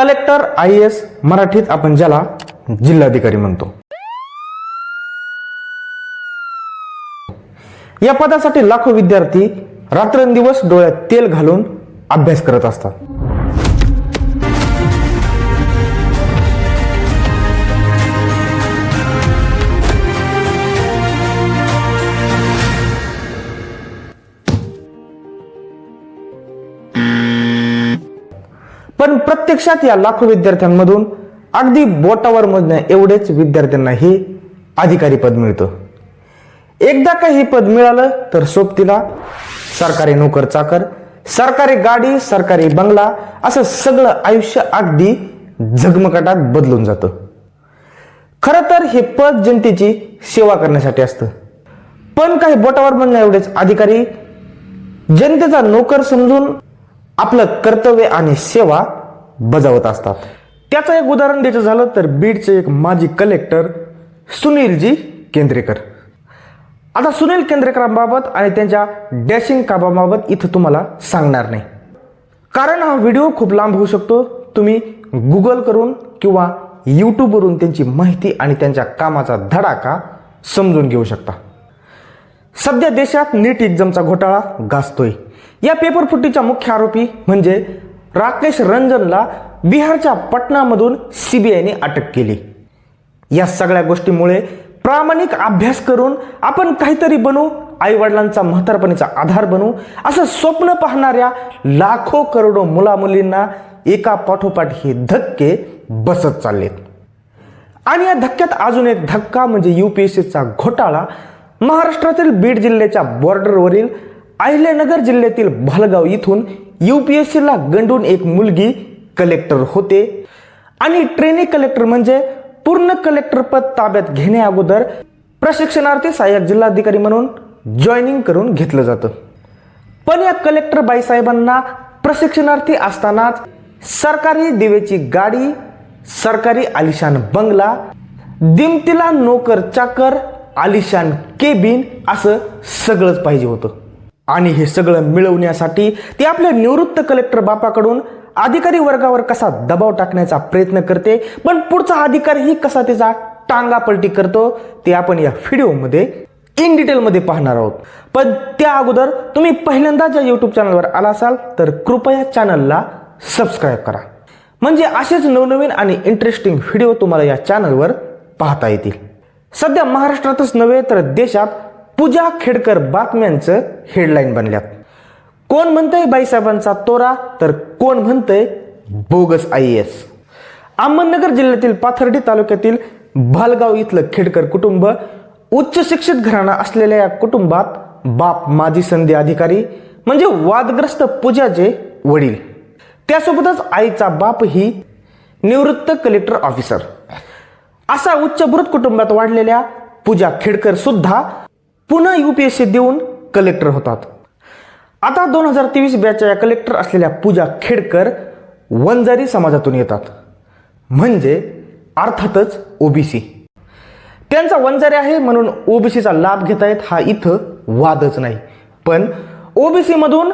Collector I S मराठीत आपण ज्याला जिल्हाधिकारी म्हणतो. या पदासाठी लाखो विद्यार्थी रात्रंदिवस डोळ्यात तेल घालून अभ्यास करत असतात. प्रत्यक्षात या लाखो विद्यार्थ्यांमधून अगदी बोटावर मोजण्या एवढेच विद्यार्थ्यांना हे अधिकारी पद मिळतं. एकदा का हे पद मिळालं तर सोबतीला सरकारी नोकर चाकर सरकारी गाडी सरकारी बंगला असं सगळं आयुष्य अगदी झगमकाटात बदलून जातं. खरं तर हे पद जनतेची सेवा करण्यासाठी असतं. पण काही बोटावर म्हणण्या एवढेच अधिकारी जनतेचा नोकर समजून आपलं कर्तव्य आणि सेवा बजावत असतात. त्याचं एक उदाहरण द्यायचं झालं तर बीडचे एक माजी कलेक्टर सुनीलजी केंद्रेकर. आता सुनील केंद्रेकरांबाबत आणि त्यांच्या डॅशिंग कामाबाबत इथं तुम्हाला सांगणार नाही. कारण हा व्हिडिओ खूप लांब होऊ शकतो. तुम्ही गुगल करून किंवा यूट्यूबवरून त्यांची माहिती आणि त्यांच्या कामाचा धडाका समजून घेऊ शकता. सध्या देशात नीट एक्झामचा घोटाळा गाजतोय. या पेपरफुटीचा मुख्य आरोपी म्हणजे राकेश रंजनला बिहारच्या पटनामधून सीबीआयने अटक केली. या सगळ्या गोष्टीमुळे प्रामाणिक अभ्यास करून आपण काहीतरी बनू आई वडिलांचा म्हातारपणीचा आधार बनू असं स्वप्न पाहणाऱ्या लाखो करोडो मुलामुलींना एका पाठोपाठ हे धक्के बसत चाललेत. आणि या धक्क्यात अजून एक धक्का म्हणजे यू पी एस सीचा घोटाळा. महाराष्ट्रातील बीड जिल्ह्याच्या बॉर्डरवरील अहिल्यानगर जिल्ह्यातील भालगाव इथून युपीएससीला गंडून एक मुलगी कलेक्टर होते. आणि ट्रेनी कलेक्टर म्हणजे पूर्ण कलेक्टर पद ताब्यात घेण्या अगोदर प्रशिक्षणार्थी सहाय्यक जिल्हाधिकारी म्हणून जॉईनिंग करून घेतलं जातं. पण या कलेक्टर बाईसाहेबांना प्रशिक्षणार्थी असतानाच सरकारी दिवेची गाडी सरकारी आलिशान बंगला दिमतीला नोकर चाकर आलिशान केबिन असं सगळंच पाहिजे होतं. आणि हे सगळं मिळवण्यासाठी ते आपल्या निवृत्त कलेक्टर बापाकडून अधिकारी वर्गावर कसा दबाव टाकण्याचा प्रयत्न करते पण पुढचा अधिकारीही कसा त्याचा टांगा पलटी करतो ते आपण या व्हिडिओमध्ये इन डिटेलमध्ये पाहणार आहोत. पण त्या अगोदर तुम्ही पहिल्यांदा ज्या यूट्यूब चॅनलवर आला असाल तर कृपया चॅनलला सबस्क्राईब करा. म्हणजे असेच नवनवीन आणि इंटरेस्टिंग व्हिडिओ तुम्हाला या चॅनलवर पाहता येतील. सध्या महाराष्ट्रातच नव्हे तर देशात पूजा खेडकर बातम्यांचं हेडलाईन बनल्यात. कोण म्हणतंय बाईसाहेबांचा तोरा तर कोण म्हणतंय बोगस आय एस. अहमदनगर जिल्ह्यातील पाथर्डी तालुक्यातील भालगाव इथलं खेडकर कुटुंब उच्च शिक्षित घराणा असलेल्या या कुटुंबात बाप माजी संधी अधिकारी म्हणजे वादग्रस्त पूजाचे वडील. त्यासोबतच आईचा बाप ही निवृत्त कलेक्टर ऑफिसर असा उच्चभृत कुटुंबात वाढलेल्या पूजा खेडकर सुद्धा पुन्हा यू पी एस सी देऊन कलेक्टर होतात. आता दोन हजार तेवीस बॅचच्या या कलेक्टर असलेल्या पूजा खेडकर वंजारी समाजातून येतात. म्हणजे अर्थातच ओबीसी त्यांचा वंजारी आहे म्हणून ओबीसीचा लाभ घेता येत हा इथं वादच नाही. पण ओबीसीमधून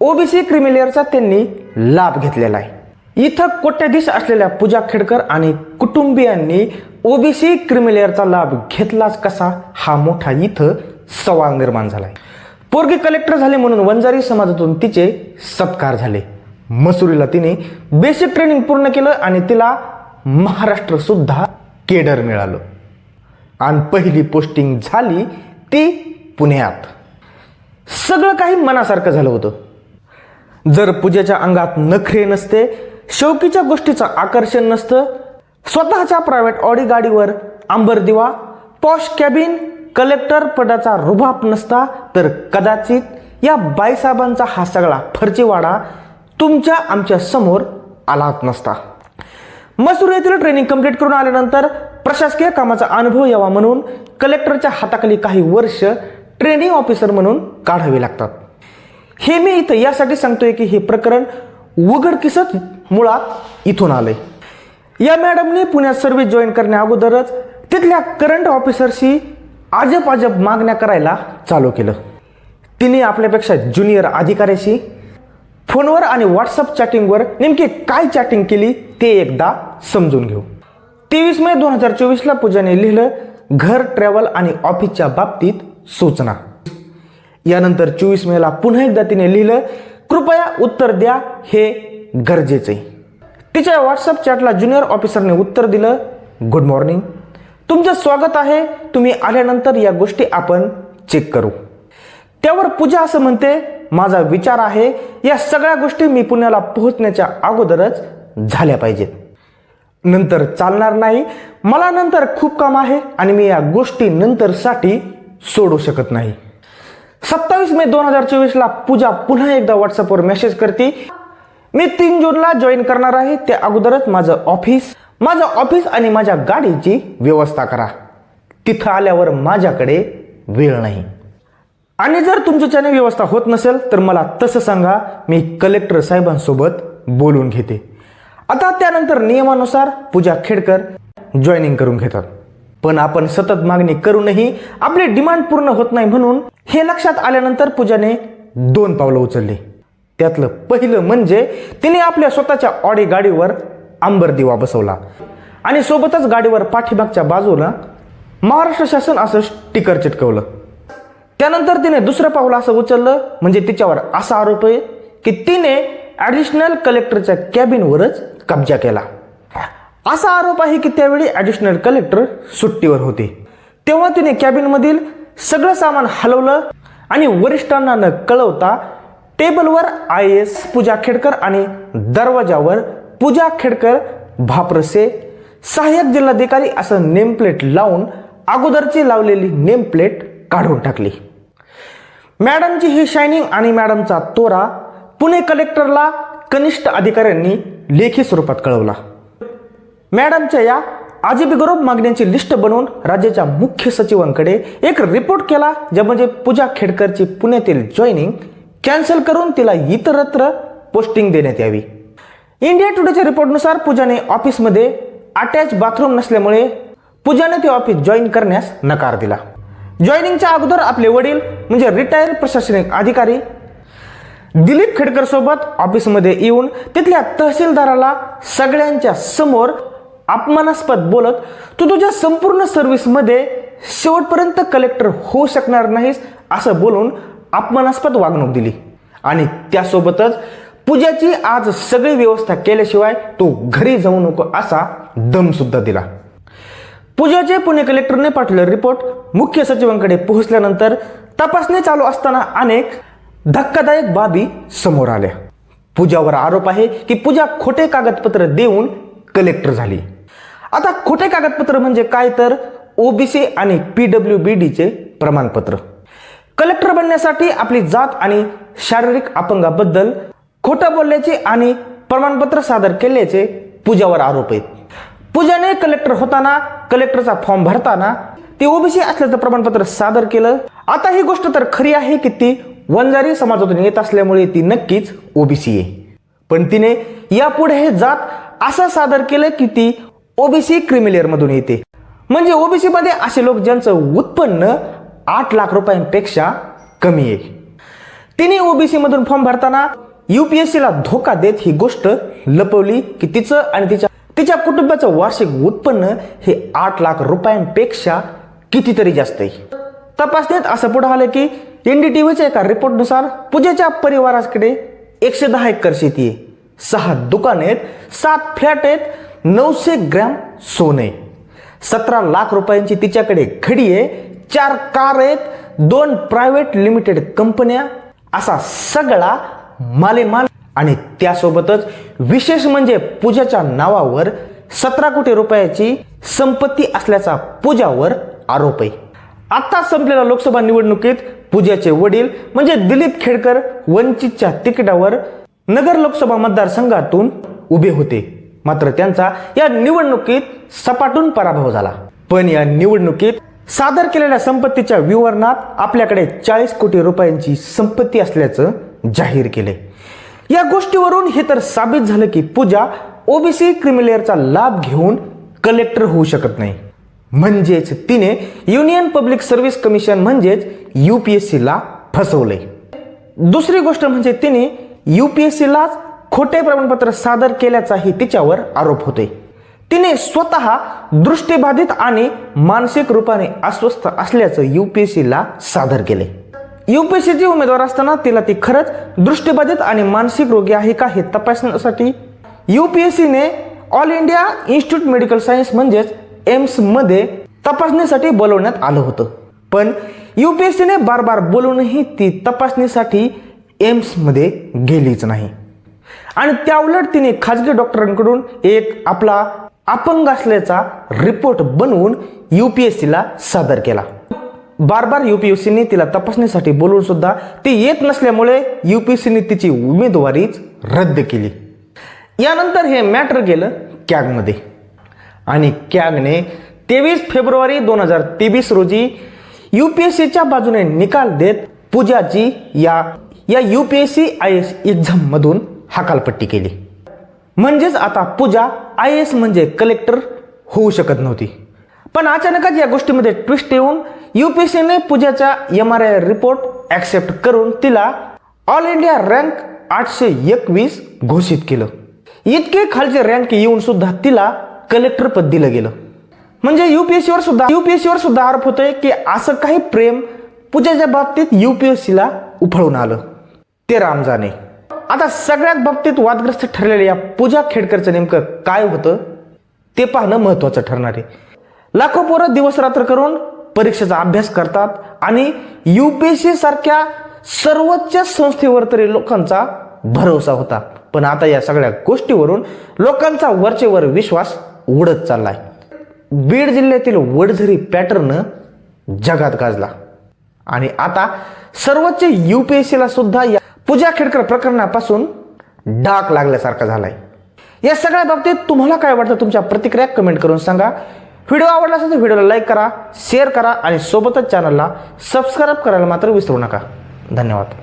ओबीसी क्रिमिलेअरचा त्यांनी लाभ घेतलेला आहे. इथं कोट्याधीश असलेल्या पूजा खेडकर आणि कुटुंबियांनी ओबीसी क्रिमिलेअरचा लाभ घेतलाच कसा? हा मोठा इथं सवाल निर्माण झालाय. पोरगी कलेक्टर झाले म्हणून वंजारी समाजातून तिचे सत्कार झाले. मसुरीला तिने बेसिक ट्रेनिंग पूर्ण केलं आणि तिला महाराष्ट्र सुद्धा केडर मिळालं. आणि पहिली पोस्टिंग झाली ती पुण्यात. सगळं काही मनासारखं झालं होतं. जर पूजेच्या अंगात नखरे नसते शौकीच्या गोष्टीचं आकर्षण नसतं. स्वतःच्या प्रायव्हेट ऑडी गाडीवर आंबर दिवा. पॉश कॅबिन कलेक्टर पदाचा रुबाब नसता तर कदाचित या बाईसाहेबांचा हा सगळा फर्जीवाडा तुमच्या आमच्यासमोर आलाच नसता. मसूर येथील ट्रेनिंग कंप्लीट करून आल्यानंतर प्रशासकीय कामाचा अनुभव यावा म्हणून कलेक्टरच्या हाताखाली काही वर्ष ट्रेनिंग ऑफिसर म्हणून काढावे लागतात. हे मी इथं यासाठी सांगतोय की हे प्रकरण उघडकीसच मुळात इथून आलंय या मॅडमने पुण्यात सर्व्हिस जॉईन करण्या अगोदरच तिथल्या करंट ऑफिसरशी अजब अजब मागण्या करायला चालू केलं. तिने आपल्यापेक्षा ज्युनियर अधिकाऱ्याशी फोनवर आणि व्हॉट्सअप चॅटिंगवर नेमकी काय चॅटिंग केली ते एकदा समजून घेऊ. तेवीस मे दोन हजार चोवीसला पूजाने लिहिलं घर ट्रॅव्हल आणि ऑफिसच्या बाबतीत सूचना. यानंतर चोवीस मेला पुन्हा एकदा तिने लिहिलं कृपया उत्तर द्या हे गरजेचं. आहे तिच्या व्हॉट्सअप चॅटला ज्युनियर ऑफिसरने उत्तर दिलं गुड मॉर्निंग. तुमचं स्वागत आहे. तुम्ही आल्यानंतर या गोष्टी आपण चेक करू. त्यावर पूजा असं म्हणते माझा विचार आहे या सगळ्या गोष्टी मी पुण्याला पोहोचण्याच्या अगोदरच झाल्या पाहिजेत. नंतर चालणार नाही. मला नंतर खूप काम आहे आणि मी या गोष्टी नंतरसाठी सोडू शकत नाही. सत्तावीस मे दोन हजार चोवीसला पूजा पुन्हा एकदा व्हॉट्सअपवर मेसेज करते. मी तीन जूनला जॉईन करणार आहे. त्या अगोदरच माझं ऑफिस माझं ऑफिस आणि माझ्या गाडीची व्यवस्था करा. तिथं आल्यावर माझ्याकडे वेळ नाही. आणि जर तुमच्याच्याने व्यवस्था होत नसेल तर मला तसं सांगा. मी कलेक्टर साहेबांसोबत बोलून घेते. आता त्यानंतर नियमानुसार पूजा खेडकर जॉईनिंग करून घेतात. पण आपण सतत मागणी करूनही आपली डिमांड पूर्ण होत नाही म्हणून हे लक्षात आल्यानंतर पूजाने दोन पावलं उचलली. त्यातलं पहिलं म्हणजे तिने आपल्या स्वतःच्या ऑडी गाडीवर आंबर दिवा बसवला. आणि सोबतच गाडीवर पाठीमागच्या बाजूला महाराष्ट्र शासन असं स्टिकर चिटकवलं. त्यानंतर तिने दुसरं पाऊल असं उचललं म्हणजे तिच्यावर असा आरोप आहे की तिने ॲडिशनल कलेक्टरच्या कॅबिनवरच कब्जा केला. असा आरोप आहे की त्यावेळी ॲडिशनल कलेक्टर सुट्टीवर होते. तेव्हा तिने कॅबिनमधील सगळं सामान हलवलं आणि वरिष्ठांना न कळवता टेबलवर आय एस पूजा खेडकर आणि दरवाजावर पूजा खेडकर भाप्रसे. सहाय्यक जिल्हाधिकारी असं नेमप्लेट लावून अगोदरची लावलेली नेमप्लेट काढून टाकली. मॅडमची ही शायनिंग आणि मॅडमचा तोरा पुणे कलेक्टरला कनिष्ठ अधिकाऱ्यांनी लेखी स्वरूपात कळवला. मॅडमच्या या आजीबीगरोब मागण्यांची लिस्ट बनवून राज्याच्या मुख्य सचिवांकडे एक रिपोर्ट केला ज्यामध्ये पूजा खेडकरची पुण्यातील जॉईनिंग कॅन्सल करून तिला इतरत्र पोस्टिंग देण्यात यावी. इंडिया टुडेच्या रिपोर्टनुसार पूजाने ऑफिसमध्ये अटॅच बाथरूम नसल्यामुळे पूजाने ते ऑफिस जॉईन करण्यास नकार दिला. जॉईनिंगच्या अगोदर आपले वडील म्हणजे रिटायर प्रशासनिक अधिकारी दिलीप खेडकर सोबत ऑफिसमध्ये येऊन तिथल्या तहसीलदाराला सगळ्यांच्या समोर अपमानास्पद बोलत तू तुझ्या संपूर्ण सर्व्हिसमध्ये शेवटपर्यंत कलेक्टर होऊ शकणार नाहीस असं बोलून अपमानास्पद वागणूक दिली. आणि त्यासोबतच पूजाची आज सगळी व्यवस्था केल्याशिवाय तो घरी जाऊ नको असा दम सुद्धा दिला. पूजाचे पुणे कलेक्टरने पाठवलेला रिपोर्ट मुख्य सचिवांकडे पोहोचल्यानंतर तपासणी चालू असताना अनेक धक्कादायक बाबी समोर आल्या. पूजावर आरोप आहे की पूजा खोटे कागदपत्र देऊन कलेक्टर झाली. आता खोटे कागदपत्र म्हणजे काय तर ओबीसी आणि पीडब्ल्यू बी डीचे प्रमाणपत्र. कलेक्टर बनण्यासाठी आपली जात आणि शारीरिक अपंगाबद्दल खोटं बोलल्याचे आणि प्रमाणपत्र सादर केल्याचे पूजावर आरोप आहेत. पूजाने कलेक्टर होताना कलेक्टरचा फॉर्म भरताना ती ओबीसी असल्याचं प्रमाणपत्र सादर केलं. आता ही गोष्ट तर खरी आहे की ती वंजारी समाजातून येत असल्यामुळे ती नक्कीच ओबीसी आहे. पण तिने यापुढे हे जात असं सादर केलं की ती ओबीसी क्रिमिलियर मधून येते. म्हणजे ओबीसी मध्ये असे लोक ज्यांचं उत्पन्न आठ लाख रुपयांपेक्षा कमी आहे. तिने ओबीसी मधून फॉर्म भरताना युपीएससीला धोका देत ही गोष्ट लपवली की तिचं आणि तिच्या तिच्या कुटुंबाचं वार्षिक उत्पन्न हे आठ लाख रुपयांपेक्षा कितीतरी जास्त आहे. तपासणीत असं पुढे आलं की एनडीटीव्हीच्या एका रिपोर्टनुसार पूजेच्या परिवाराकडे एकशे दहा एकर शेती आहे. सहा दुकान आहेत सात फ्लॅट आहेत नऊशे ग्रॅम सोने सतरा लाख रुपयांची तिच्याकडे घडी आहे चार कार आहेत दोन प्रायव्हेट लिमिटेड कंपन्या असा सगळा मालेमाल आणि त्यासोबतच विशेष म्हणजे पूजाच्या नावावर सतरा कोटी रुपयाची संपत्ती असल्याचा पूजावर आरोप आहे. आता संपलेल्या लोकसभा निवडणुकीत पूजाचे वडील म्हणजे दिलीप खेडकर वंचितच्या तिकिटावर नगर लोकसभा मतदारसंघातून उभे होते. मात्र त्यांचा या निवडणुकीत सपाटून पराभव झाला. पण या निवडणुकीत सादर केलेल्या संपत्तीच्या विवरणात आपल्याकडे चाळीस कोटी रुपयांची संपत्ती असल्याचं जाहीर केले. या गोष्टीवरून हे तर साबित झालं की पूजा ओबीसी क्रिमिलेअरचा लाभ घेऊन कलेक्टर होऊ शकत नाही. म्हणजेच तिने युनियन पब्लिक सर्व्हिस कमिशन म्हणजेच युपीएससी ला फसवलंय दुसरी गोष्ट म्हणजे तिने यू पी एस सीलाच खोटे प्रमाणपत्र सादर केल्याचाही तिच्यावर आरोप होतोय तिने स्वतः दृष्टीबाधित आणि मानसिक रूपाने अस्वस्थ असल्याचं यू पी एस सीला सादर केले. यूपीएससीची उमेदवार असताना तिला ती खरंच दृष्टीबाधित आणि मानसिक रोगी आहे का हे तपासण्यासाठी यूपीएससीने all India institute medical science म्हणजेच एम्समध्ये तपासणीसाठी बोलवण्यात आलं होतं. पण यूपीएससीने बार बार बोलवूनही ती तपासणीसाठी एम्समध्ये गेलीच नाही. आणि त्याउलट तिने खाजगी डॉक्टरांकडून एक आपला अपंग असल्याचा रिपोर्ट बनवून यूपीएससीला सादर केला. बार बार यूपीएससीने तिला तपासणीसाठी बोलवून सुद्धा ती येत नसल्यामुळे यूपीएससीने तिची उमेदवारीच रद्द केली. यानंतर हे मॅटर गेलं कॅगमध्ये आणि कॅगने तेवीस फेब्रुवारी दोन हजार तेवीस रोजी यूपीएससीच्या बाजूने निकाल देत पूजाची या या यूपीएससी आय एस एक्झाममधून हकालपट्टी केली. म्हणजेच आता पूजा आय एस म्हणजे कलेक्टर होऊ शकत नव्हती. पण अचानकच या गोष्टीमध्ये ट्विस्ट येऊन यू पी सीने पूजाचा M R I report accept करून तिला ऑल इंडिया रँक आठशे एकवीस घोषित केलं. इतके खालचे रँक येऊन सुद्धा तिला कलेक्टर पद दिलं गेलं. म्हणजे यू पी एस सीवर सुद्धा यू पी एस सीवर सुद्धा आरोप होतोय की असं काही प्रेम पूजाच्या बाबतीत यू पी एस सीला उफळून आलं. ते रामजाने. आता सगळ्यात बाबतीत वादग्रस्त ठरलेल्या या पूजा खेडकरचं नेमकं काय होतं ते पाहणं महत्वाचं ठरणार आहे. लाखो पोरं दिवस रात्र करून परीक्षेचा अभ्यास करतात आणि युपीएससी सारख्या सर्वोच्च संस्थेवर तरी लोकांचा भरोसा होता. पण आता या सगळ्या गोष्टीवरून लोकांचा वरचेवर विश्वास उडत चाललाय. बीड जिल्ह्यातील वडझरी पॅटर्न जगात गाजला. आणि आता सर्वोच्च यूपीएससीला सुद्धा या पूजा खेडकर प्रकरणापासून डाक लागल्यासारखा झालाय. या सगळ्या बाबतीत तुम्हाला काय वाटतं? तुमच्या प्रतिक्रिया कमेंट करून सांगा. व्हिडिओ आवडला असेल तर व्हिडिओला लाईक करा शेअर करा आणि सोबतच चॅनलला सबस्क्राईब करायला मात्र विसरू नका. धन्यवाद.